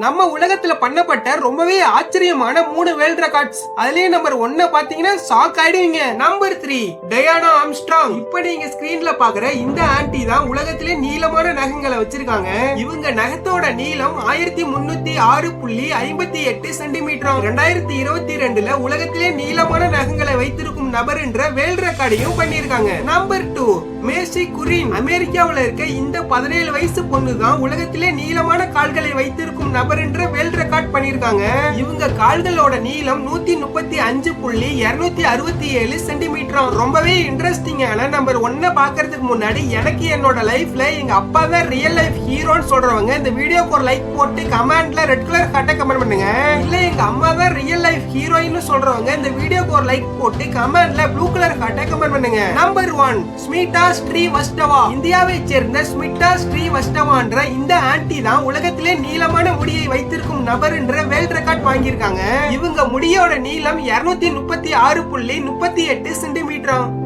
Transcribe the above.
நம்ம உலகத்துல பண்ணப்பட்ட ரொம்பவே ஆச்சரியமான மூணு வேர்ல்ட் ரெக்கார்ட்ஸ். அதுலயே நம்பர் ஒன்ன பாத்தீங்கன்னா ஷாக் ஆயிடுவீங்க. Number three Diana Armstrong. இப்ப நீங்க ஸ்கிரீன்ல பாக்குற இந்த ஆன்டி தான் உலகத்திலே நீளமான நகங்களை வச்சிருக்காங்க. இவங்க நகத்தோட நீளம் ஆயிரத்தி முன்னூத்தி ஆறு புள்ளி ஐம்பத்தி எட்டு சென்டிமீட்டர் ரெண்டாயிரத்தி இருபத்தி ரெண்டுல உலகத்திலே நீளமான நகங்களை வைத்திருக்கும் நபர் என்ற வேர்ல்ட் ரெக்கார்டையும் பண்ணியிருக்காங்க. Number two Maci Currin. அமெரிக்காவில இருக்க இந்த பதினேழு வயசு பொண்ணு தான் உலகத்திலே நீளமான கால்களை வைத்து நபர் என்று பண்ணியிருக்காங்க இவங்க கால்களோட நீளம் நூத்தி முப்பத்தி அஞ்சு புள்ளி இருநூத்தி அறுபத்தி ஏழு சென்டிமீட்டர். ரொம்பவே இன்ட்ரெஸ்டிங்கான நம்பர் ஒன்ன பாக்குறதுக்கு முன்னாடி எனக்கு என்னோட லைஃப்ல எங்க அப்பா தான் ரியல் லைஃப் ஹீரோன்னு சொல்றவங்க இந்த வீடியோக்கு ஒரு லைக் போட்டு கமெண்ட்ல ரெட் கலர் கட்ட கமெண்ட் பண்ணுங்க. இல்ல எங்க அம்மா தான் ரியல் லைஃப் ஹீரோயின்னு சொல்றவங்க இந்த வீடியோக்கு ஒரு லைக் போட்டு கமெண்ட்ல ப்ளூ கலர் கட்ட கமெண்ட் பண்ணுங்க. Number one Smita Srivastava. இந்தியாவை சேர்ந்த ஸ்மிதா ஸ்ரீவஸ்தவான்ற இந்த ஆன்டி தான் உலகத்திலே நீளமான முடியை வைத்திருக்கும் நபர் என்ற வேர்ல்ட் ரெக்கார்ட் வாங்கியிருக்காங்க. இவங்க முடியோட நீளம் இருநூத்தி முப்பத்தி ஆறு புள்ளி முப்பத்தி எட்டு சென்டிமீட்டர்.